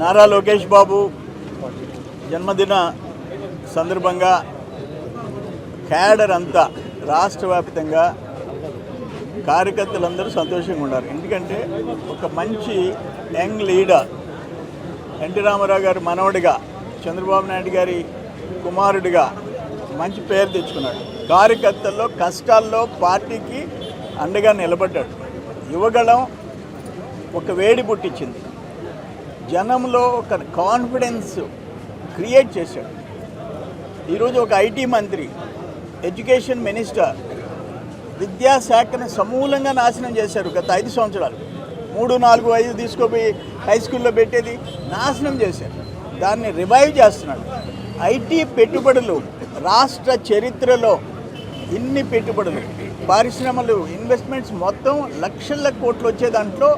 నారా లోకేష్ బాబు జన్మదిన సందర్భంగా క్యాడర్ అంతా రాష్ట్ర వ్యాప్తంగా కార్యకర్తలందరూ సంతోషంగా ఉన్నారు. ఎందుకంటే ఒక మంచి యంగ్ లీడర్ ఎన్టీ రామారావు గారి మనవడిగా చంద్రబాబు నాయుడు గారి కుమారుడిగా మంచి పేరు తెచ్చుకున్నాడు. కార్యకర్తల్లో కష్టాల్లో పార్టీకి అండగా నిలబడ్డాడు. యువగళం ఒక వేడి పుట్టించింది. జనంలో ఒక కాన్ఫిడెన్స్ క్రియేట్ చేశాడు. ఈరోజు ఒక ఐటీ మంత్రి ఎడ్యుకేషన్ మినిస్టర్ విద్యాశాఖను సమూలంగా నాశనం చేశారు గత ఐదు సంవత్సరాలు. మూడు నాలుగు ఐదు తీసుకుపోయి హై స్కూల్లో పెట్టేది నాశనం చేశారు దాన్ని రివైవ్ చేస్తున్నాడు. ఐటీ పెట్టుబడులు రాష్ట్ర చరిత్రలో ఇన్ని పెట్టుబడులు పరిశ్రమలు ఇన్వెస్ట్మెంట్స్ మొత్తం లక్షల కోట్లు వచ్చే దాంట్లో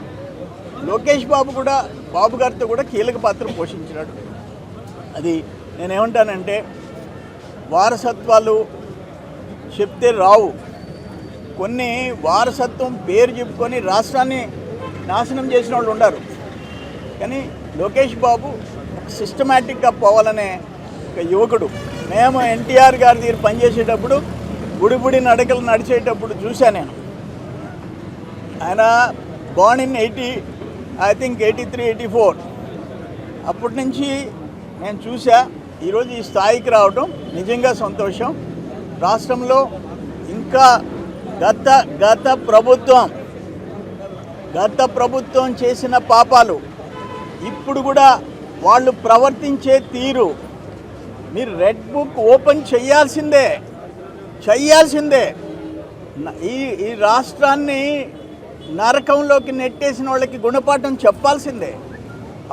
లోకేష్ బాబు కూడా బాబు గారితో కూడా కీలక పాత్ర పోషించినాడు. అది నేనేమంటానంటే వారసత్వాలు చెప్తే రావు. కొన్ని వారసత్వం పేరు చెప్పుకొని రాష్ట్రాన్ని నాశనం చేసిన వాళ్ళు ఉన్నారు కానీ లోకేష్ బాబు సిస్టమేటిక్గా పోవాలనే ఒక యువకుడు. మేము ఎన్టీఆర్ గారి దగ్గర పనిచేసేటప్పుడు గుడిబుడి నడకలు నడిచేటప్పుడు చూశాను నేను. ఆయన born in eighty I think eighty three eighty four అప్పటి నుంచి నేను చూసా ఈరోజు ఈ స్థాయికి రావడం నిజంగా సంతోషం. రాష్ట్రంలో ఇంకా గత గత ప్రభుత్వం గత ప్రభుత్వం చేసిన పాపాలు ఇప్పుడు కూడా వాళ్ళు ప్రవర్తించే తీరు మీరు రెడ్ బుక్ ఓపెన్ చేయాల్సిందే చెయ్యాల్సిందే ఈ ఈ రాష్ట్రాన్ని నరకంలోకి నెట్టేసిన వాళ్ళకి గుణపాఠం చెప్పాల్సిందే.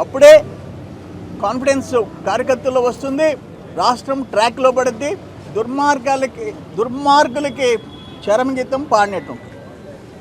అప్పుడే కాన్ఫిడెన్స్ కార్యకర్తల్లో వస్తుంది రాష్ట్రం ట్రాక్లో పడుద్ది దుర్మార్గాలకి దుర్మార్గులకి చరమగీతం పాడినట్టు